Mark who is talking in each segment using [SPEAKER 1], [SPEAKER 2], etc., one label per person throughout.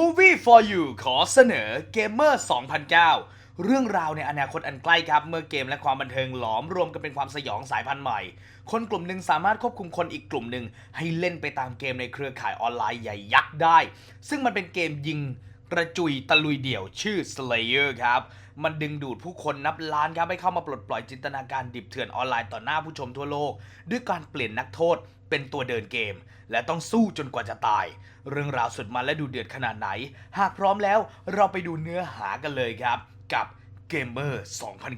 [SPEAKER 1] Movie for You ขอเสนอ Gamer 2009 เรื่องราวในอนาคตอันใกล้ครับ เมื่อเกมและความบันเทิงหลอมรวมกันเป็นความสยองสายพันธุ์ใหม่ คนกลุ่มหนึ่งสามารถควบคุมคนอีกกลุ่มหนึ่งให้เล่นไปตามเกมในเครือข่ายออนไลน์ใหญ่ยักษ์ได้ ซึ่งมันเป็นเกมยิงกระจุยตะลุยเดี่ยวชื่อ Slayer ครับ มันดึงดูดผู้คนนับล้านครับให้เข้ามาปลดปล่อยจินตนาการดิบเถื่อนออนไลน์ต่อหน้าผู้ชมทั่วโลก ด้วยการเปลี่ยนนักโทษเป็นตัวเดินเกม และต้องสู้จนกว่าจะตาย เรื่องราวสุดมันและดูเดือดขนาดไหน หากพร้อมแล้วเราไปดูเนื้อหากันเลยครับ กับ Gamer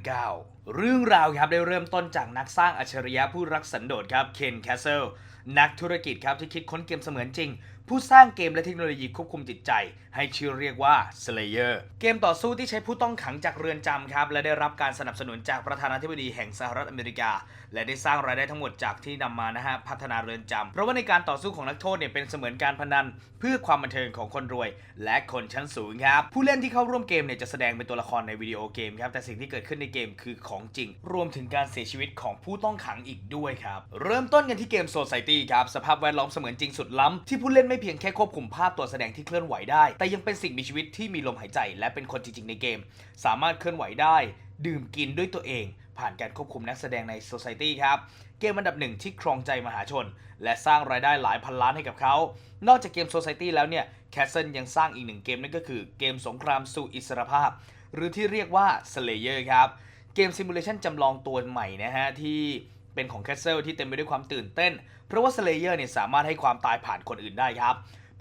[SPEAKER 1] 2009 เรื่องราวครับได้เริ่มต้นจากนักสร้างอัจฉริยะผู้รักสันโดษครับเคนแคสเซิลนักธุรกิจครับที่คิดค้นเกมเสมือนจริง ผู้สร้างเกมและเทคโนโลยีควบคุมจิตใจ ให้ชื่อเรียกว่า Slayer เกมต่อสู้ที่ใช้ผู้ต้องขังจากเรือนจำครับ และได้รับการสนับสนุนจากประธานาธิบดีแห่งสหรัฐอเมริกา และได้สร้างรายได้ทั้งหมดจากที่นำมานะฮะพัฒนาเรือนจำเพราะว่าในการต่อสู้ของนักโทษเนี่ยเป็นเสมือนการพนัน เพื่อความบันเทิงของคนรวย และคนชั้นสูงครับผู้เล่นที่เข้าร่วมเกมเนี่ยจะแสดงเป็นตัวละครในวิดีโอเกมครับแต่สิ่งที่เกิดขึ้นในเกมคือของจริง รวมถึงการเสียชีวิตของผู้ต้องขังอีกด้วยครับเริ่มต้นกันที่เกม Society ครับสภาพแวดล้อมเสมือนจริงสุดล้ำที่ผู้เล่นไม่เพียงแค่ควบคุมภาพตัวแสดงที่เคลื่อนไหวได้ แต่ยังเป็นสิ่งมีชีวิตที่มีลมหายใจ และเป็นคนจริงๆ ในเกม สามารถเคลื่อนไหวได้ ดื่มกินด้วยตัวเอง ผ่านการควบคุมนักแสดงใน Society ครับ เกมอันดับหนึ่งที่ครองใจมหาชน และสร้างรายได้หลายพันล้านให้กับเขา นอกจากเกม Society แล้วเนี่ย Castle ยังสร้างอีกหนึ่งเกมนั่นก็คือเกมสงครามสู่อิสรภาพ หรือที่เรียกว่า Slayer ครับเกมซิมูเลชันจำลองตัวใหม่นะฮะที่ เป็นของแคสเซิลที่เต็มไปด้วยความตื่นเต้น เพราะว่าสเลเยอร์เนี่ยสามารถให้ความตายผ่านคนอื่นได้ครับ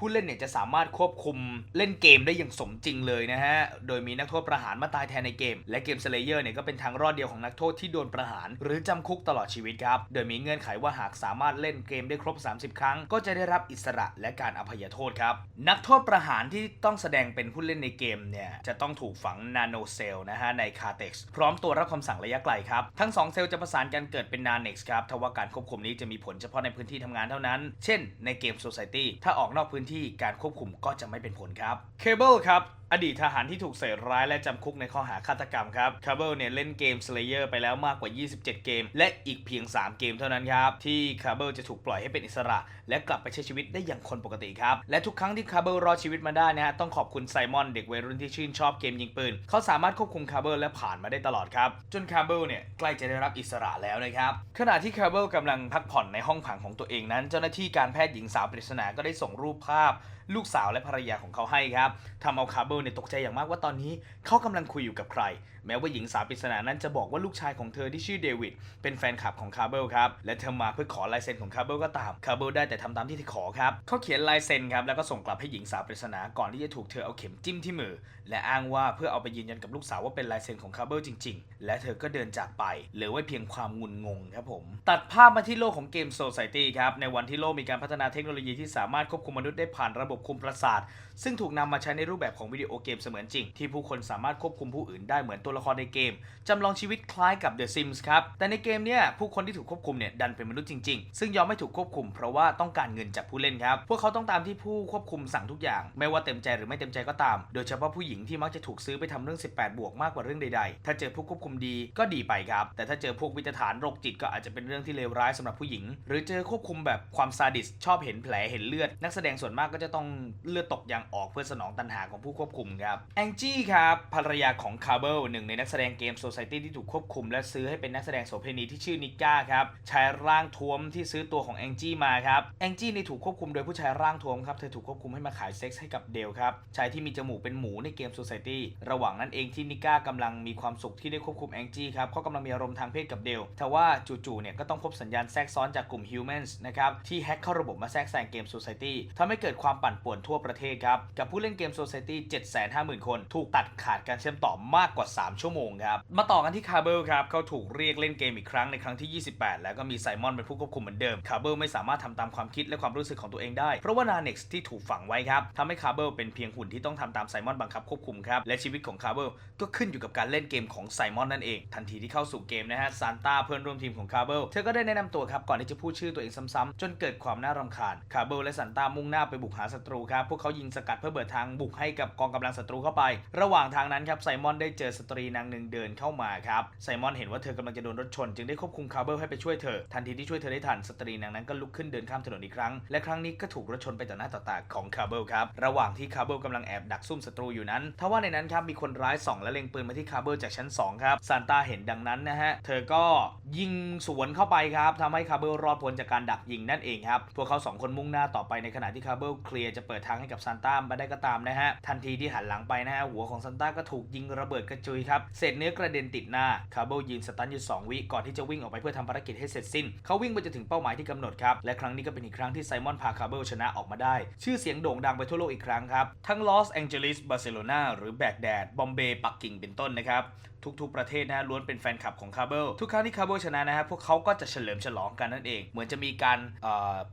[SPEAKER 1] ผู้เล่นเนี่ยจะสามารถควบคุมเล่นเกมได้อย่างสมจริงเลยนะฮะ โดยมีนักโทษประหารมาตายแทนในเกม และเกม Slayer เนี่ยก็เป็นทางรอดเดียวของนักโทษที่โดนประหาร หรือจำคุกตลอดชีวิตครับ โดยมีเงื่อนไขว่าหากสามารถเล่นเกมได้ครบ 30 ครั้ง ก็จะได้รับอิสระและการอภัยโทษครับ นักโทษประหารที่ต้องแสดงเป็นผู้เล่นในเกมเนี่ยจะต้องถูกฝังนาโนเซลล์นะฮะในคาเท็กซ์พร้อมตัวรับคำสั่งระยะไกลครับ ทั้งสองเซลล์จะประสานกันเกิดเป็นนาเน็กซ์ครับทว่าการควบคุมนี้จะมีผลเฉพาะในพื้นที่ทำงานเท่านั้น เช่น ในเกม Society ถ้าออกนอกพื้นที่การควบคุมก็จะไม่เป็นผลครับ Cable ครับอดีตทหารที่ถูกใส่ร้ายและจำคุกในข้อหาฆาตกรรมครับ Cable เนี่ยเล่นเกม Slayer ไปแล้วมากกว่า 27 เกม และอีกเพียง 3 เกมเท่านั้นครับ ที่ Cable จะถูกปล่อยให้เป็นอิสระ และกลับไปใช้ชีวิตได้อย่างคนปกติครับ และทุกครั้งที่ Cable รอดชีวิตมาได้นะฮะต้องขอบคุณไซมอนเด็กวัยรุ่นที่ชื่นชอบเกมยิงปืน เขาสามารถควบคุม Cable และผ่านมาได้ตลอดครับ จน Cable เนี่ยใกล้จะได้รับอิสระแล้วนะครับขณะที่ Cable กำลังพักผ่อนในห้องขังของตัวเองนั้น เจ้าหน้าที่การแพทย์หญิงสาวปริศนาก็ได้ส่งรูปภาพาพลูกสาวและภรรยาของเขาให้ครับทำเอาคาร์เบิลเนี่ยตกใจอย่างมากว่าตอนนี้เขากำลังคุยอยู่กับใคร แม้ว่าหญิงสาวปริศนานั้นจะบอกว่าลูกชายของเธอที่ชื่อเดวิดเป็นแฟนคลับของคาร์เบิลครับและเธอมาเพื่อขอลายเซ็นของคาร์เบิลก็ตามคาร์เบิลได้แต่ทำตามที่เธอขอครับเขาเขียนลายเซ็นครับแล้วก็ส่งกลับให้หญิงสาวปริศนาก่อนที่จะถูกเธอเอาเข็มจิ้มที่มือ และอ้างว่าเพื่อเอาไปยืนยันกับลูกสาวว่าเป็นลายเซ็นของคาร์เบิลจริง ๆ และเธอก็เดินจากไปเหลือไว้เพียงความงุนงงครับผมตัดภาพมาที่โลกของเกม Society ครับในวันที่โลกมีการพัฒนาเทคโนโลยีที่สามารถควบคุมมนุษย์ได้ผ่านระบบบบคุมประสาท ซึ่งถูกนำมาใช้ในรูปแบบของวิดีโอเกมเสมือนจริง ที่ผู้คนสามารถควบคุมผู้อื่นได้เหมือนตัวละครในเกมจำลองชีวิตคล้ายกับ The Sims ครับ แต่ในเกมเนี่ยผู้คนที่ถูกควบคุมเนี่ยดันเป็นมนุษย์จริงๆ ซึ่งยอมไม่ถูกควบคุมเพราะว่าต้องการเงินจากผู้เล่นครับ พวกเขาต้องตามที่ผู้ควบคุมสั่งทุกอย่าง ไม่ว่าเต็มใจหรือไม่เต็มใจก็ตาม โดยเฉพาะผู้หญิงที่มักจะถูกซื้อไปทำเรื่อง 18 บวกมากกว่าเรื่องใดๆ ถ้าเจอผู้ควบคุมดีก็ดีไปครับ แต่ถ้าเจอพวกวิจฐานโรคจิตก็อาจจะเป็นเรื่องที่เลวร้ายสำหรับผู้หญิง หรือเจอควบคุมแบบความซาดิสชอบเห็นแผลเห็นเลือด นักแสดงส่วนมากก็จะต้องเลือดตกยางออกเพื่อสนองตันหาของผู้ควบคุมครับแองจี้ครับภรรยาของคาร์เบิลหนึ่งในนักแสดงเกม Society ที่ถูกควบคุม และซื้อให้เป็นนักแสดงโสเภณีที่ชื่อนิก้าครับชายร่างท้วมที่ซื้อตัวของแองจี้มาครับแองจี้นี่ถูกควบคุมโดยผู้ชายร่างท้วมครับเธอถูกควบคุมให้มาขายเซ็กส์ให้กับเดลครับชายที่มีจมูกเป็นหมูในเกม Society ระหว่างนั้นเองที่นิก้ากำลังมีความสุขที่ได้ควบคุมแองจี้ครับเขากำลังมีอารมณ์ทางเพศกับเดลแต่ว่าจู่ๆเนี่ยก็ต้องพบสัญญาณแทรกซ้อนจากกลุ่ม Humans นะครับที่แฮ็กเข้าระบบมาแทรกแซงเกม Society ทำให้เกิดความปั่นป่วนทั่วประเทศครับ กับผู้เล่นเกม Society 750,000 คน ถูกตัดขาดการเชื่อมต่อมากกว่า 3 ชั่วโมงครับ มาต่อกันที่คาร์เบิลครับ เขาถูกเรียกเล่นเกมอีกครั้งในครั้งที่ 28 แล้วก็มีไซมอนเป็นผู้ควบคุมเหมือนเดิม คาร์เบิลไม่สามารถทำตามความคิดและความรู้สึกของตัวเองได้ เพราะว่านาเน็กซ์ที่ถูกฝังไว้ครับทำให้คาร์เบิลเป็นเพียงหุ่นที่ต้องทำตามไซมอนบังคับควบคุมครับ และชีวิตของคาร์เบิลก็ขึ้นอยู่กับการเล่นเกมของไซมอนนั่นเอง ทันทีที่เข้าสู่เกมนะฮะ ซานต้าเพื่อนร่วมทีมของคาร์เบลเธอก็ได้แนะนำตัวครับ ก่อนที่จะพูดชื่อตัวเองซ้ำๆจนเกิดความน่ารำคาญ คาร์เบลและซานต้ามุ่งหน้าไปบุกหาศัตรูครับ พวกเขายิงสกัดเพื่อเปิดทางบุกให้กับกองกำลังศัตรูเข้าไป ระหว่างทางนั้นครับไซมอนได้เจอสตรีนางหนึ่งเดินเข้ามาครับไซมอนเห็นว่าเธอกำลังจะโดนรถชน จึงได้ควบคุมคาร์เบิลให้ไปช่วยเธอ ทันทีที่ช่วยเธอได้ทันสตรีนางนั้นก็ลุกขึ้นเดินข้ามถนนอีกครั้ง และครั้งนี้ก็ถูกรถชนไปต่อหน้าต่อตาของคาร์เบิลครับระหว่างที่คาร์เบิลกำลังแอบดักซุ่มศัตรูอยู่นั้นทว่าในนั้นครับมีคนร้ายส่องและเล็งปืนมาที่คาร์เบิลจากชั้น 2 ครับซานตาเห็นดังนั้นนะฮะเธอก็ยิงสวนเข้าไปครับทำให้คาร์เบิลรอดพ้นจากการดักยิงนั่นเองครับพวกเขาสองคนมุ่งหน้าต่อไปในขณะที่คาร์เบิลเคลียรจะเปิดทางให้กับซานต้ามาได้ก็ตามนะฮะ ทันทีที่หันหลังไปนะฮะ หัวของซานต้าก็ถูกยิงระเบิดกระจุยครับ เศษเนื้อกระเด็นติดหน้า คาร์เบลยืนสตันอยู่ 2 วิ ก่อนที่จะวิ่งออกไปเพื่อทำภารกิจให้เสร็จสิ้น เขาวิ่งไปจนถึงเป้าหมายที่กำหนดครับ และครั้งนี้ก็เป็นอีกครั้งที่ไซมอนพาคาร์เบลชนะออกมาได้ ชื่อเสียงโด่งดังไปทั่วโลกอีกครั้งครับ ทั้งลอสแองเจลิสบาร์เซโลนาหรือแบกแดดบอมเบย์ปักกิ่งเป็นต้นนะครับ ทุกๆประเทศนะฮะล้วนเป็นแฟนคลับของคาร์เบิลทุกครั้งที่คาร์เบิลชนะนะฮะพวกเขาก็จะเฉลิมฉลองกันนั่นเอง เหมือนจะมีการ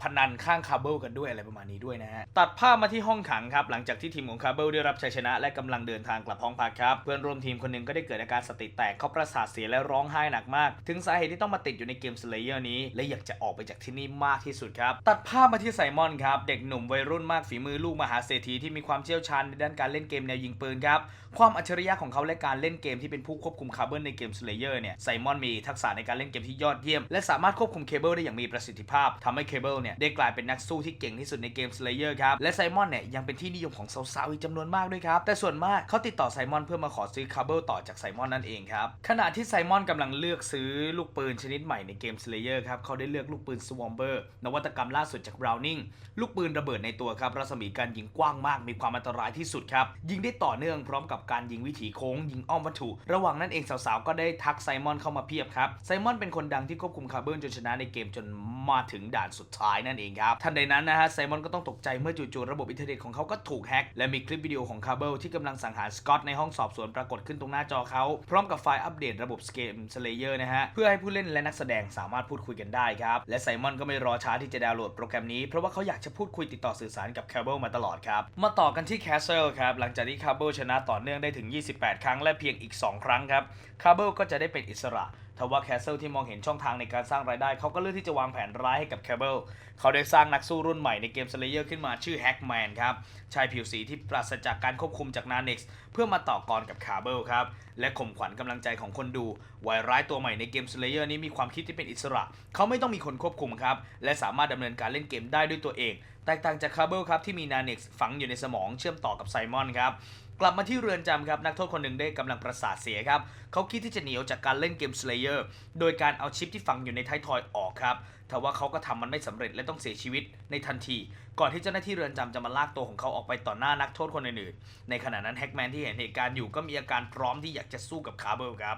[SPEAKER 1] พนันข้างคาร์เบิลกันด้วยอะไรประมาณนี้ด้วยนะฮะตัดภาพมาที่ห้องขังครับหลังจากที่ทีมของคาร์เบิลได้รับชัยชนะ และกำลังเดินทางกลับห้องพักครับเพื่อนร่วมทีมคนหนึ่งก็ได้เกิดอาการสติแตกเขาประสาทเสียและร้องไห้หนักมาก ถึงสาเหตุที่ต้องมาติดอยู่ในเกมสเลเยอร์นี้และอยากจะออกไปจากที่นี่มากที่สุดครับตัดภาพมาที่ไซมอนครับเด็กหนุ่มวัยรุ่นมากฝีมือลูกมหาเศรษฐีที่มีความเชี่ยวชาญในด้านการเล่นเกมแนวยิงปืนครับความอัจฉริยะของเขาและการเล่นเกมที่เป็นผู้ควบคุมคาร์เบิลในเกม Slayer เนี่ยไซมอนมีทักษะในการเล่นเกมที่ยอดเยี่ยม และสามารถควบคุมเคเบิลได้อย่างมีประสิทธิภาพทำให้เคเบิลเนี่ยได้กลายเป็นนักสู้ที่เก่งที่สุดในเกม Slayer ครับ และไซมอนเนี่ยยังเป็นที่นิยมของสาวๆอีกจำนวนมากด้วยครับ แต่ส่วนมากเขาติดต่อไซมอนเพื่อมาขอซื้อคาร์เบิลต่อจากไซมอนนั่นเองครับ ขณะที่ไซมอนกำลังเลือกซื้อลูกปืนชนิดใหม่ในเกม Slayer ครับเขาได้เลือกลูกปืน Swamper นวัตกรรมล่าสุดจาก Browning ลูกปืนระเบิดในตัวครับรัศมีการยิงกว้างมากมีความอันตรายที่สุดครับยิงได้ต่อเนื่องพร้อมกับการยิงวิถีโค้งยิงอ้อมวัตถุระหว่างนั้นเองสาวๆ ก็ได้ทักไซมอนเข้ามาเพียบครับ ไซมอนเป็นคนดังที่ควบคุมคาร์เบิลจนชนะในเกมจนมาถึงด่านสุดท้ายนั่นเองครับ ทันใดนั้นนะฮะไซมอนก็ต้องตกใจเมื่อจู่ๆระบบอินเทอร์เน็ตของเขาก็ถูกแฮ็กและมีคลิปวิดีโอของคาร์เบิลที่กำลังสังหารสกอตในห้องสอบสวนปรากฏขึ้นตรงหน้าจอเขา พร้อมกับไฟล์อัปเดตระบบเกมสเลเยอร์นะฮะเพื่อให้ผู้เล่นและนักแสดงสามารถพูดคุยกันได้ครับและไซมอนก็ไม่รอช้าที่จะดาวน์โหลดโปรแกรมนี้เพราะว่าเขาอยากจะพูดคุยติดต่อสื่อสารกับคาร์เบิลมาตลอดครับมาต่อกันที่แคสเซิลครับหลังจากที่คาร์เบิลชนะต่อเนื่องได้ถึง 28 ครั้งและเพียงอีก 2 ครั้งครับคาร์เบิลก็จะได้เป็นอิสระทว่าแคสเซิลที่มองเห็นช่องทางในการสร้างรายได้ เขาก็เลือกที่จะวางแผนร้ายให้กับแคเบิลเขาได้สร้างนักสู้รุ่นใหม่ในเกม Slayer ขึ้นมาชื่อแฮกแมนครับ ชายผิวสีที่ปราศจากการควบคุมจากนาเน็กซ์เพื่อมาต่อกรกับคาร์เบิลครับ และข่มขวัญกำลังใจของคนดูวายร้ายตัวใหม่ในเกม Slayer นี้มีความคิดที่เป็นอิสระ เขาไม่ต้องมีคนควบคุมครับ และสามารถดำเนินการเล่นเกมได้ด้วยตัวเอง แตกต่างจากคาร์เบิลครับที่มีนาเน็กซ์ฝังอยู่ในสมองเชื่อมต่อกับไซมอนครับ กลับมาที่เรือนจำครับนักโทษคนหนึ่งได้กำลังประสาทเสียครับเขาคิดที่จะหนีออกจากการเล่นเกม Slayer โดยการเอาชิปที่ฝังอยู่ในท้ายทอยออกครับแต่ว่าเขาก็ทำมันไม่สำเร็จและต้องเสียชีวิตในทันที ก่อนที่เจ้าหน้าที่เรือนจำจะมาลากตัวของเขาออกไปต่อหน้านักโทษคนอื่นๆในขณะนั้นแฮกแมนที่เห็นเหตุการณ์อยู่ก็มีอาการพร้อมที่อยากจะสู้กับคาร์เบิลครับ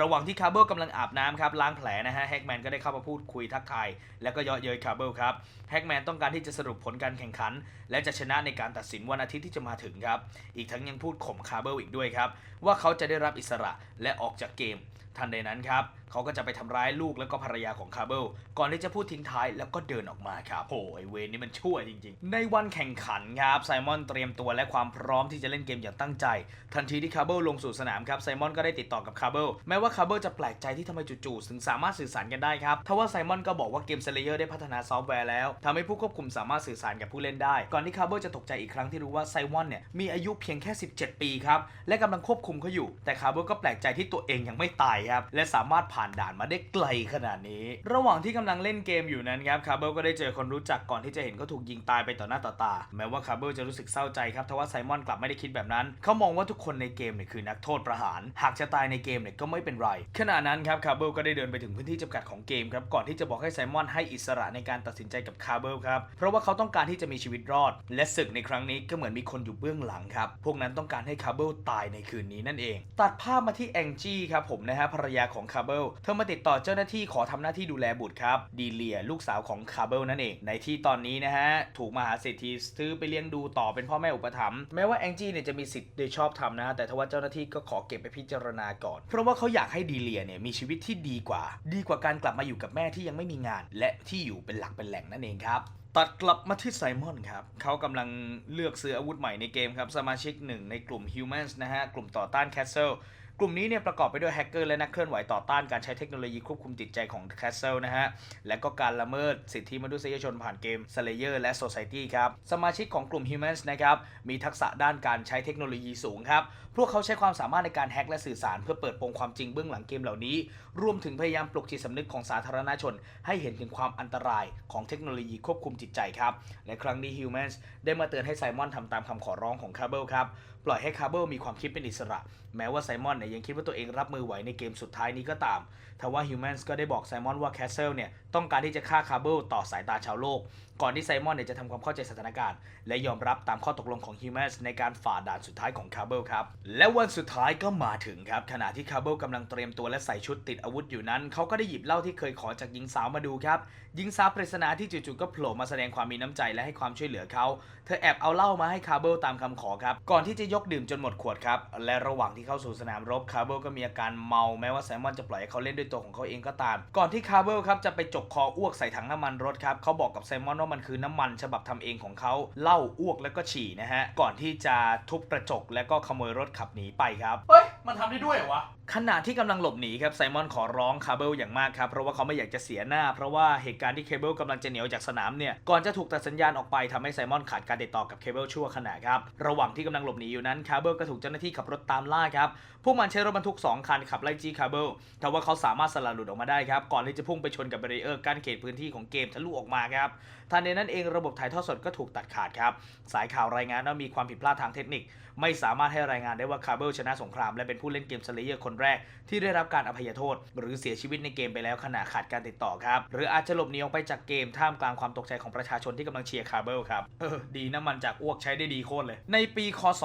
[SPEAKER 1] ระหว่างที่คาร์เบิลกำลังอาบน้ำครับล้างแผลนะฮะแฮกแมนก็ได้เข้ามาพูดคุยทักทายแล้วก็เยาะเย้ยคาร์เบิลครับแฮกแมนต้องการที่จะสรุปผลการแข่งขัน และจะชนะในการตัดสินวันอาทิตย์ที่จะมาถึงครับ อีกทั้งยังพูดข่มคาร์เบิลอีกด้วยครับ ว่าเขาจะได้รับอิสระและออกจากเกมทันใดนั้นครับ เขาก็จะไปทำร้ายลูกแล้วก็ภรรยาของคาร์เบิลก่อนที่จะพูดทิ้งท้ายแล้วก็เดินออกมาครับโอ้ยเวรนี่มันชั่วจริงๆ ในวันแข่งขันครับไซมอนเตรียมตัวและความพร้อมที่จะเล่นเกมอย่างตั้งใจ ทันทีที่คาร์เบิลลงสู่สนามครับไซมอนก็ได้ติดต่อกับคาร์เบิลแม้ว่าคาร์เบิลจะแปลกใจที่ทำไมจู่ๆถึงสามารถสื่อสารกันได้ครับทว่าไซมอนก็บอกว่าเกม Slayer ได้พัฒนาซอฟต์แวร์แล้วทำให้ผู้ควบคุมสามารถสื่อสารกับผู้เล่นได้ ก่อนที่คาร์เบิลจะตกใจอีกครั้งที่รู้ว่าไซมอนเนี่ยมีอายุเพียงแค่ 17 ปีครับและกำลังควบคุมเขาอยู่ แต่คาร์เบิลก็แปลกใจที่ตัวเองยังไม่ตายครับและสามารถผ่านด่านมาได้ไกลขนาดนี้ ระหว่างที่กำลังเล่นเกมอยู่นั้นครับคาร์เบิลก็ได้เจอคนรู้จักก่อนที่จะเห็นเขาถูกยิงตายไปต่อหน้าต่อตา แม้ว่าคาร์เบิลจะรู้สึกเศร้าใจครับทว่าไซมอนกลับไม่ได้คิดแบบนั้น เขามองว่าทุกคนในเกมเนี่ยคือนักโทษประหาร หากจะตายในเกมเนี่ยก็ไม่เป็นไร ขณะนั้นครับคาร์เบิลก็ได้เดินไปถึงพื้นที่จำกัดของเกมครับก่อนที่จะบอกให้ไซมอนให้อิสระในการตัดสินใจกับคาร์เบิลครับเพราะว่าเขาต้องการที่จะมีชีวิตรอด และศึกในครั้งนี้ก็เหมือนมีคนอยู่เบื้องหลังครับพวกนั้นต้องการให้คาร์เบิลตายในคืนนี้นั่นเอง ตัดภาพมาที่แองจี้ครับผมนะฮะภรรยาของคาร์เบิลเธอมาติดต่อเจ้าหน้าที่ขอทำหน้าที่ดูแลบุตรครับ ดีเลียลูกสาวของคาร์เบิลนั่นเอง ในที่ตอนนี้นะฮะ ถูกมหาเศรษฐีซื้อไปเลี้ยงดูต่อเป็นพ่อแม่อุปถัมภ์แม้ว่าแองจี้เนี่ยจะมีสิทธิ์โดยชอบทำนะ แต่ทว่าเจ้าหน้าที่ก็ขอเก็บไปพิจารณาก่อน เพราะว่าเขาอยากให้ดีเลียเนี่ยมีชีวิตที่ดีกว่า ดีกว่าการกลับมาอยู่กับแม่ที่ยังไม่มีงาน และที่อยู่เป็นหลักเป็นแหล่งนั่นเองครับตัดกลับมาที่ไซมอนครับ เขากำลังเลือกซื้ออาวุธใหม่ในเกมครับ สมาชิกหนึ่งในกลุ่ม Humans นะฮะ กลุ่มต่อต้าน Castle กลุ่มนี้เนี่ยประกอบไปด้วยแฮกเกอร์และนักเคลื่อนไหวต่อต้านการใช้เทคโนโลยีควบคุมจิตใจของ Castle นะฮะ และก็การละเมิดสิทธิมนุษยชนผ่านเกม Slayer และ Society ครับ สมาชิกของกลุ่ม Humans นะครับ มีทักษะด้านการใช้เทคโนโลยีสูงครับ พวกเขาใช้ความสามารถในการแฮกและสื่อสารเพื่อเปิดโปงความจริงเบื้องหลังเกมเหล่านี้ รวมถึงพยายามปลุกจิตสำนึกของสาธารณชน ให้เห็นถึงความอันตรายของเทคโนโลยีควบคุมจิตใจครับ และครั้งนี้ Humans ได้มาเตือนให้ไซมอนทำตามคำขอร้องของคาร์เบลครับ ล่อยให้คาร์เบลมีความคิดเป็นอิสระ แม้ว่าไซมอนเนี่ยยังคิดว่าตัวเองรับมือไหวในเกมสุดท้ายนี้ก็ตามทว่าฮิวแมนส์ก็ได้บอกไซมอนว่าแคสเซิลเนี่ยต้องการที่จะฆ่าคาร์เบลต่อสายตาชาวโลก ก่อนที่ไซมอนเนี่ยจะทำความเข้าใจสถานการณ์ และยอมรับตามข้อตกลงของ Humans ในการฝ่าด่านสุดท้ายของคาร์เบิลครับ และวันสุดท้ายก็มาถึงครับ ขณะที่คาร์เบิลกำลังเตรียมตัวและใส่ชุดติดอาวุธอยู่นั้น เขาก็ได้หยิบเหล้าที่เคยขอจากหญิงสาวมาดูครับหญิงสาวปริศนาที่จู่ๆก็โผล่มาแสดงความมีน้ำใจและให้ความช่วยเหลือเขา เธอแอบเอาเหล้ามาให้คาร์เบิลตามคำขอครับก่อนที่จะยกดื่มจนหมดขวดครับและระหว่างที่เข้าสู่สนามรบคาร์เบิลก็มีอาการเมาแม้ว่าไซมอนจะปล่อยให้เขาเล่นด้วยตัวของเขาเองก็ตาม ก่อนที่คาร์เบิลครับจะไปจกคออ้วกใส่ถังน้ำมันรถครับเขาบอกกับไซมอนว่ามันคือน้ำมันฉบับทำเองของเขาเล่าอ้วกแล้วก็ฉี่นะฮะก่อนที่จะทุบกระจกแล้วก็ขโมยรถขับหนีไปครับ
[SPEAKER 2] เฮ้ย มันทำได้ด้วยเหรอวะ
[SPEAKER 1] ขณะที่กำลังหลบหนีครับไซมอนขอร้องคาร์เบิลอย่างมากครับเพราะว่าเขาไม่อยากจะเสียหน้า เพราะว่าเหตุการณ์ที่เคเบิลกำลังจะเหนียวจากสนามเนี่ยก่อนจะถูกตัดสัญญาณออกไปทำให้ไซมอนขาดการติดต่อกับเคเบิลชั่วขณะครับระหว่างที่กำลังหลบหนีอยู่นั้นคาร์เบิลก็ถูกเจ้าหน้าที่ขับรถตามล่าครับพวกมันใช้รถบรรทุก 2 คันขับไล่จี้คาร์เบิลแต่ว่าเขาสามารถสลัดหลุดออกมาได้ครับก่อนที่จะพุ่งไปชนกับเบรีเออร์กั้นเขตพื้นที่ของเกมทะลุออกมาครับทันใดนั้นเองระบบถ่ายทอดสดก็ถูกตัดขาดครับสายข่าวรายงานว่ามีความผิดพลาดทางเทคนิค ไม่สามารถให้รายงานได้ว่าคาร์เบลชนะสงคราม และเป็นผู้เล่นเกมสเลเยอร์คนแรก ที่ได้รับการอภัยโทษ หรือเสียชีวิตในเกมไปแล้วขณะขาดการติดต่อครับ หรืออาจจะหลบหนีออกไปจากเกมท่ามกลางความตกใจของประชาชนที่กำลังเชียร์คาร์เบลครับเออดีน้ำมันจากอ้วกใช้ได้ดีโคตรเลย ในปีคศ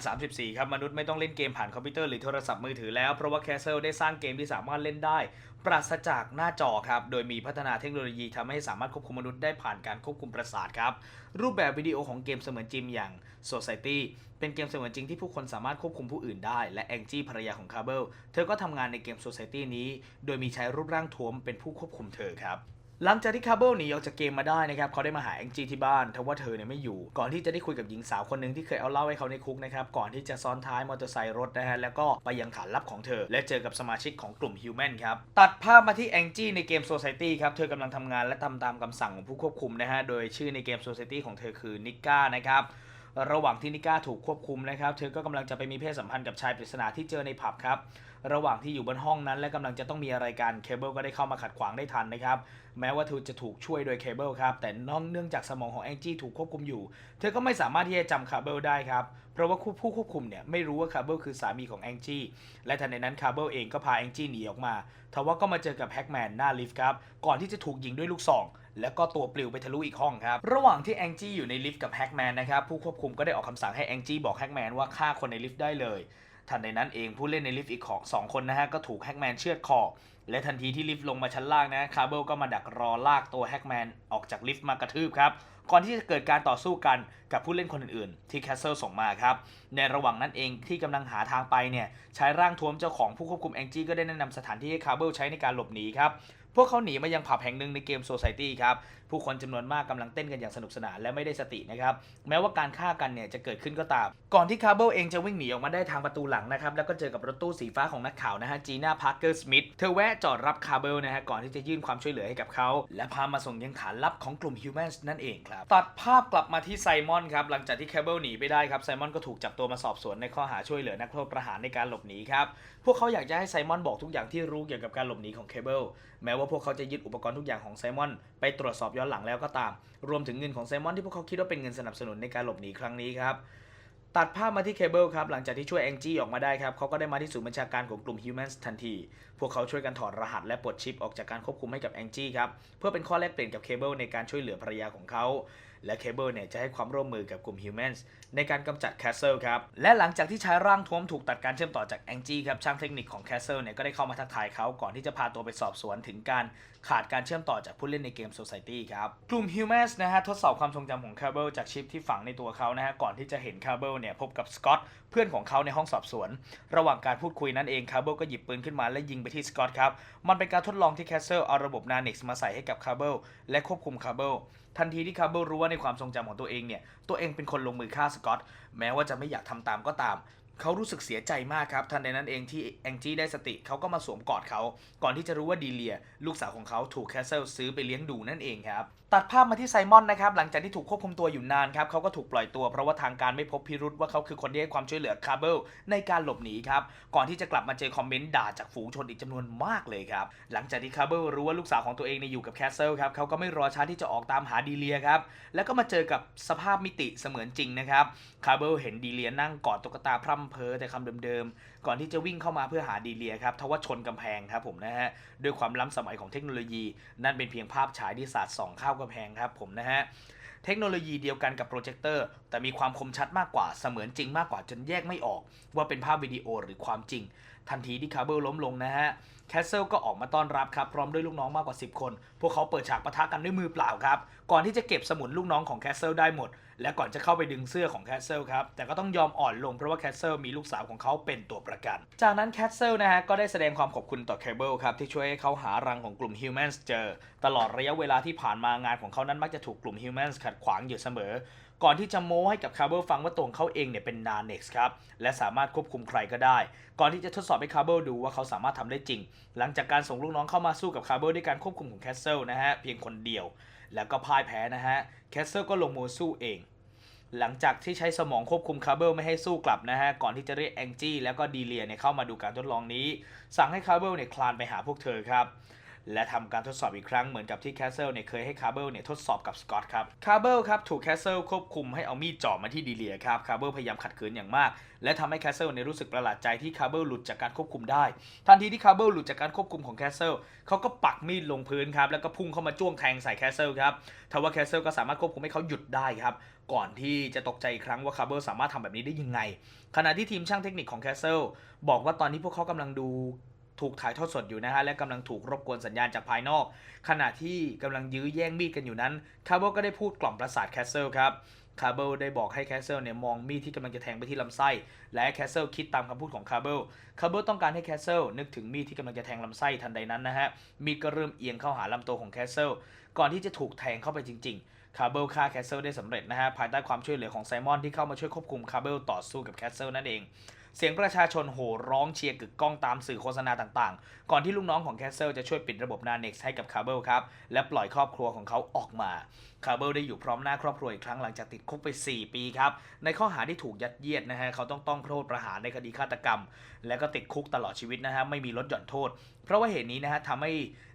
[SPEAKER 1] 2034 ครับมนุษย์ไม่ต้องเล่นเกมผ่านคอมพิวเตอร์หรือโทรศัพท์มือถือแล้วเพราะว่าแคสเซิลได้สร้างเกมที่สามารถเล่นได้ ปราศจากหน้าจอครับ โดยมีพัฒนาเทคโนโลยีทำให้สามารถควบคุมมนุษย์ได้ผ่านการควบคุมประสาทครับ รูปแบบวิดีโอของเกมเสมือนจริงอย่าง Society เป็นเกมเสมือนจริงที่ผู้คนสามารถควบคุมผู้อื่นได้ และแองจี้ภรรยาของคาร์เบิลเธอก็ทำงานในเกม Society นี้ โดยมีชายรูปร่างท้วมเป็นผู้ควบคุมเธอครับ หลังจากที่คาร์เบลหนีออกจากเกมมาได้นะครับเขาได้มาหาแองจี้ที่บ้านทว่าเธอเนี่ยไม่อยู่ ก่อนที่จะได้คุยกับหญิงสาวคนหนึ่งที่เคยเอาเล้าให้เขาในคุกนะครับก่อนที่จะซ้อนท้ายมอเตอร์ไซค์รถนะฮะแล้วก็ไปยังฐานลับของเธอ และเจอกับสมาชิกของกลุ่มฮิวแมนครับตัดภาพมาที่แองจี้ในเกม Society ครับเธอกำลังทำงานและทำตามคำสั่งของผู้ควบคุมนะฮะโดยชื่อในเกม Society ของเธอคือนิก้านะครับ ระหว่างที่นิก้าถูกควบคุมนะครับ เธอก็กำลังจะไปมีเพศสัมพันธ์กับชายปริศนาที่เจอในผับครับ ระหว่างที่อยู่บนห้องนั้นและกำลังจะต้องมีอะไรกันเคเบิลก็ได้เข้ามาขัดขวางได้ทันนะครับ แม้ว่าเธอจะถูกช่วยโดยเคเบิลครับ แต่น้องเนื่องจากสมองของแองจี้ถูกควบคุมอยู่ เธอก็ไม่สามารถที่จะจำคาเบิลได้ครับ เพราะว่าผู้ควบคุมเนี่ยไม่รู้ว่าคาเบิลคือสามีของแองจี้และทันใดนั้นคาเบิลเองก็พาแองจี้หนีออกมาทว่าก็มาเจอกับแฮกแมนหน้าลิฟต์ครับก่อนที่จะถูกยิงด้วยลูกซอง แล้วก็ตัวปลิวไปทะลุอีกห้องครับ ระหว่างที่แองจี้อยู่ในลิฟต์กับแฮกแมนนะครับ ผู้ควบคุมก็ได้ออกคำสั่งให้แองจี้บอกแฮกแมนว่าฆ่าคนในลิฟต์ได้เลยทันใดนั้นเองผู้เล่นในลิฟต์อีกของสองคนนะฮะ ก็ถูกแฮกแมนเชือดคอ และทันทีที่ลิฟต์ลงมาชั้นล่างนะคาร์เบลก็มาดักรอลากตัวแฮกแมนออกจากลิฟต์มากระทืบครับ ก่อนที่จะเกิดการต่อสู้กันกับผู้เล่นคนอื่นๆ ที่แคสเซิลส่งมาครับ ในระหว่างนั้นเองที่กำลังหาทางไปเนี่ยชายร่างท้วมเจ้าของผู้ควบคุมแองจี้ก็ได้แนะนำสถานที่ให้คาร์เบลใช้ในการหลบหนีครับ พวกเขาหนีมายังผับแห่งหนึ่งในเกมโซเซตี้ครับ ผู้คนจำนวนมากกำลังเต้นกันอย่างสนุกสนานและไม่ได้สตินะครับ แม้ว่าการฆ่ากันเนี่ยจะเกิดขึ้นก็ตาม ก่อนที่คาร์เบิลเองจะวิ่งหนีออกมาได้ทางประตูหลังนะครับ แล้วก็เจอกับรถตู้สีฟ้าของนักข่าวนะฮะจีน่าพาร์เกอร์สมิธเธอแวะจอดรับคาร์เบิลนะฮะก่อนที่จะยื่นความช่วยเหลือให้กับเขา และพามาส่งยังฐานลับของกลุ่ม Humans นั่นเองครับตัดภาพกลับมาที่ไซมอนครับหลังจากที่คาร์เบิลหนีไปได้ครับไซมอนก็ถูกจับตัวมาสอบสวนในข้อหาช่วยเหลือนักโทษประหารในการหลบหนีครับพวกเขาอยากจะให้ไซมอนบอกทุกอย่างที่รู้เกี่ยวกับการหลบหนีของเคเบิลแม้ว่าพวกเขาจะยึดอุปกรณ์ทุกอย่างของไซมอนไปตรวจสอบย้อนหลังแล้วก็ตาม รวมถึงเงินของไซมอนที่พวกเขาคิดว่าเป็นเงินสนับสนุนในการหลบหนีครั้งนี้ครับตัดภาพมาที่เคเบิลครับ หลังจากที่ช่วยแองจี้ออกมาได้ครับ เขาก็ได้มาที่ศูนย์บัญชาการของกลุ่ม Humans ทันที พวกเขาช่วยกันถอดรหัสและปลดชิปออกจากการควบคุมให้กับแองจี้ครับ เพื่อเป็นข้อแลกเปลี่ยนกับเคเบิลในการช่วยเหลือภรรยาของเขา และเคเบิลเนี่ยจะให้ความร่วมมือกับกลุ่ม Humans ในการกำจัดแคสเซิลครับ และหลังจากที่ชายร่างท้วมถูกตัดการเชื่อมต่อจากแองจี้ครับช่างเทคนิคของแคสเซิลเนี่ยก็ได้เข้ามาทักทายเขาก่อนที่จะพาตัวไปสอบสวนถึงการขาดการเชื่อมต่อจากผู้เล่นในเกม Society ครับ กลุ่ม Humans นะฮะทดสอบความทรงจำของคเบิลจากชิปที่ฝังในตัวเขานะฮะก่อนที่จะเห็นคเบิลเนี่ยพบกับสกอตเพื่อนของเขาในห้องสอบสวน ระหว่างการพูดคุยนั้นเองคาร์เบิลก็หยิบปืนขึ้นมาและยิงไปที่สกอตครับมันเป็นการทดลองที่แคสเซิลเอาระบบนานิกส์มาใส่ให้กับคาร์เบลและควบคุมคาร์เบล ทันทีที่คาร์เบลรู้ว่าในความทรงจำของตัวเองเนี่ย ตัวเองเป็นคนลงมือฆ่าสกอต แม้ว่าจะไม่อยากทำตามก็ตาม เขารู้สึกเสียใจมากครับ ทันใดนั้นเองที่แองจี้ได้สติเขาก็มาสวมกอดเขา ก่อนที่จะรู้ว่าดีเลีย ลูกสาวของเขาถูกแคสเซิลซื้อไปเลี้ยงดูนั่นเองครับ ตัดภาพมาที่ไซมอนนะครับหลังจากที่ถูกควบคุมตัวอยู่นานครับเขาก็ถูกปล่อยตัวเพราะว่าทางการไม่พบพิรุษว่าเขาคือคนที่ให้ความช่วยเหลือคาร์เบลในการหลบหนีครับก่อนที่จะกลับมาเจอคอมเมนต์ด่าจากฝูงชนอีกจำนวนมากเลยครับหลังจากที่คาร์เบลรู้ว่าลูกสาวของตัวเองเนี่ยอยู่กับแคสเซิลครับเขาก็ไม่รอช้าที่จะออกตามหาดีเลียครับแล้วก็มาเจอกับสภาพมิติเสมือนจริงนะครับคาร์เบลเห็นดีเลียนั่งกอดตุ๊กตาพร่ำเพ้อแต่คำเดิมก่อนที่จะวิ่งเข้ามาเพื่อหาดีเลียครับทว่าชนกำแพงครับผมนะฮะด้วยความล้ำสมัยของเทคโนโลยี นั่นเป็นเพียงภาพฉายที่สาดส่องเข้ากำแพงครับผมนะฮะเทคโนโลยีเดียวกันกับโปรเจคเตอร์แต่มีความคมชัดมากกว่าเสมือนจริงมากกว่าจนแยกไม่ออก ว่าเป็นภาพวิดีโอหรือความจริง ทันทีที่คาร์เบลล้มลงนะฮะแคสเซิลก็ออกมาต้อนรับครับ พร้อมด้วยลูกน้องมากกว่า 10 คน พวกเขาเปิดฉากปะทะกันด้วยมือเปล่าครับ ก่อนที่จะเก็บสมุนลูกน้องของแคสเซิลได้หมด และก่อนจะเข้าไปดึงเสื้อของแคสเซิลครับ แต่ก็ต้องยอมอ่อนลงเพราะว่าแคสเซิลมีลูกสาวของเขาเป็นตัวประกัน จากนั้นแคสเซิลนะฮะก็ได้แสดงความขอบคุณต่อเคเบิลครับ ที่ช่วยให้เขาหารังของกลุ่มฮิวแมนส์เจอ ตลอดระยะเวลาที่ผ่านมางานของเขานั้นมักจะถูกกลุ่มฮิวแมนส์ขัดขวางอยู่เสมอ ก่อนที่จะโม้ให้กับคาร์เบิลฟังว่าตัวของเขาเองเนี่ยเป็นนาเน็กซ์ครับและสามารถควบคุมใครก็ได้ ก่อนที่จะทดสอบให้คาร์เบิลดูว่าเขาสามารถทำได้จริง หลังจากการส่งลูกน้องเข้ามาสู้กับคาร์เบิลด้วยการควบคุมของแคสเซิลนะฮะเพียงคนเดียว แล้วก็พ่ายแพ้นะฮะแคสเซิลก็ลงมือสู้เองหลังจากที่ใช้สมองควบคุมคาร์เบิลไม่ให้สู้กลับนะฮะ ก่อนที่จะเรียกแองจี้แล้วก็ดีเลียเนี่ยเข้ามาดูการทดลองนี้ สั่งให้คาร์เบิลเนี่ยคลานไปหาพวกเธอครับ และทำการทดสอบอีกครั้งเหมือนกับที่แคสเซิลเนี่ยเคยให้คาร์เบิลเนี่ยทดสอบกับสกอตครับคาร์เบิลครับถูกแคสเซิลควบคุมให้เอามีดจ่อมาที่ดีเลียครับคาร์เบิลพยายามขัดขืนอย่างมาก และทำให้แคสเซิลเนี่ยรู้สึกประหลาดใจที่คาร์เบิลหลุดจากการควบคุมได้ ทันทีที่คาร์เบิลหลุดจากการควบคุมของแคสเซิลเขาก็ปักมีดลงพื้นครับแล้วก็พุ่งเข้ามาจ้วงแทงใส่แคสเซิลครับทว่าแคสเซิลก็สามารถควบคุมให้เขาหยุดได้ครับก่อนที่จะตกใจอีกครั้งว่าคาร์เบิลสามารถทำแบบนี้ได้ยังไง ขณะที่ทีมช่างเทคนิคของแคสเซิลบอกว่าตอนนี้พวกเขากำลังดู ถูกถ่ายทอดสดอยู่นะฮะและกำลังถูกรบกวนสัญญาณจากภายนอก ขณะที่กำลังยื้อแย่งมีดกันอยู่นั้นคาร์เบิลก็ได้พูดกล่อมประสาทแคสเซิลครับคาร์เบิลได้บอกให้แคสเซิลเนี่ยมองมีดที่กำลังจะแทงไปที่ลำไส้ และแคสเซิลคิดตามคำพูดของคาร์เบิลคาร์เบิลต้องการให้แคสเซิลนึกถึงมีดที่กำลังจะแทงลำไส้ทันใดนั้นนะฮะ มีดก็เริ่มเอียงเข้าหาลำตัวของแคสเซิลก่อนที่จะถูกแทงเข้าไปจริง ๆ คาร์เบิลฆ่าแคสเซิลได้สำเร็จนะฮะภายใต้ความช่วยเหลือของไซมอนที่เข้ามาช่วยควบคุมคาร์เบิลต่อสู้กับแคสเซิลนั่นเอง เสียงประชาชนโห่ร้องเชียร์กึกก้องตามสื่อโฆษณาต่างๆ ก่อนที่ลูกน้องของแคสเซิลจะช่วยปิดระบบนาเน็กซ์ให้กับคาร์เบิลครับ และปล่อยครอบครัวของเขาออกมาคาร์เบิลได้อยู่พร้อมหน้าครอบครัวอีกครั้งหลังจากติดคุกไป 4 ปีครับ ในข้อหาที่ถูกยัดเยียดนะฮะเขาต้องต้องโทษประหารในคดีฆาตกรรม และก็ติดคุกตลอดชีวิตนะฮะไม่มีลดหย่อนโทษ เพราะว่าเหตุนี้นะฮะทำให้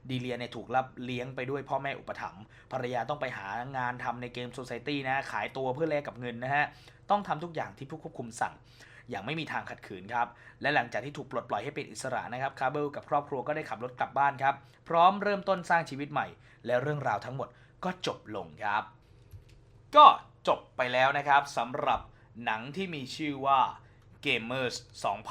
[SPEAKER 1] ดีเลียเนี่ยถูกรับเลี้ยงไปด้วยพ่อแม่อุปถัมภ์ภรรยาต้องไปหางานทำในเกมโซซ i ตี้นะฮะขายตัวเพื่อแลกกับเงินนะฮะต้องทำทุกอย่างที่ผู้ควบคุมสั่ง อย่างไม่มีทางขัดขืนครับ และหลังจากที่ถูกปลดปล่อยให้เป็นอิสระนะครับคาร์เบิลกับครอบครัวก็ได้ขับรถกลับบ้านครับ พร้อมเริ่มต้นสร้างชีวิตใหม่ และเรื่องราวทั้งหมดก็จบลงครับ ก็จบไปแล้วนะครับสำหรับหนังที่มีชื่อว่า Gamers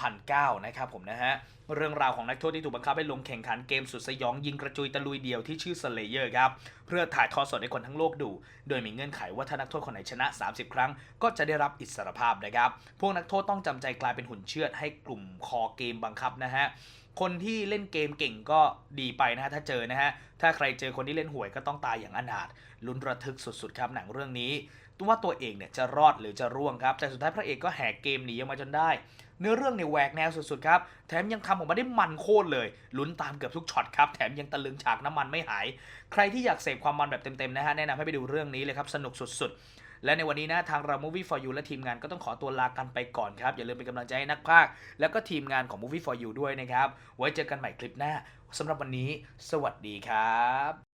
[SPEAKER 1] 2009 นะครับผมนะฮะ เรื่องราวของนักโทษที่ถูกบังคับให้ลงแข่งขันเกมสุดสยองยิงกระจุยตะลุยเดียวที่ชื่อ Slayer ครับ เพื่อถ่ายทอดสดให้คนทั้งโลกดู โดยมีเงื่อนไขว่าถ้านักโทษคนไหนชนะ 30 ครั้ง ก็จะได้รับอิสรภาพนะครับ พวกนักโทษต้องจำใจกลายเป็นหุ่นเชือดให้กลุ่มคอเกมบังคับนะฮะคนที่เล่นเกมเก่งก็ดีไปนะฮะถ้าเจอนะฮะถ้าใครเจอคนที่เล่นหวยก็ต้องตายอย่างอนาถลุ้นระทึกสุดๆครับหนังเรื่องนี้ ตัว่าตัวเองเนี่ยจะรอดหรือจะร่วงครับแต่สุดท้ายพระเอกก็แหกเกมหนีออกมาจนได้ เนื้อเรื่องเนี่ยแหวกแนวสุดๆครับแถมยังทำออกมาได้มันโคตรเลยลุ้นตามเกือบทุกช็อตครับแถมยังตะลึงฉากน้ำมันไม่หาย ใครที่อยากเสพความมันแบบเต็มๆนะฮะแนะนำให้ไปดูเรื่องนี้เลยครับสนุกสุดๆ และในวันนี้นะทางเรา Movie for You และทีมงานก็ต้องขอตัวลากันไปก่อนครับอย่าลืมเป็นกำลังใจให้นักพากย์แล้วก็ทีมงานของ Movie for You ด้วยนะครับไว้เจอกันใหม่คลิปหน้าสำหรับวันนี้ สวัสดีครับ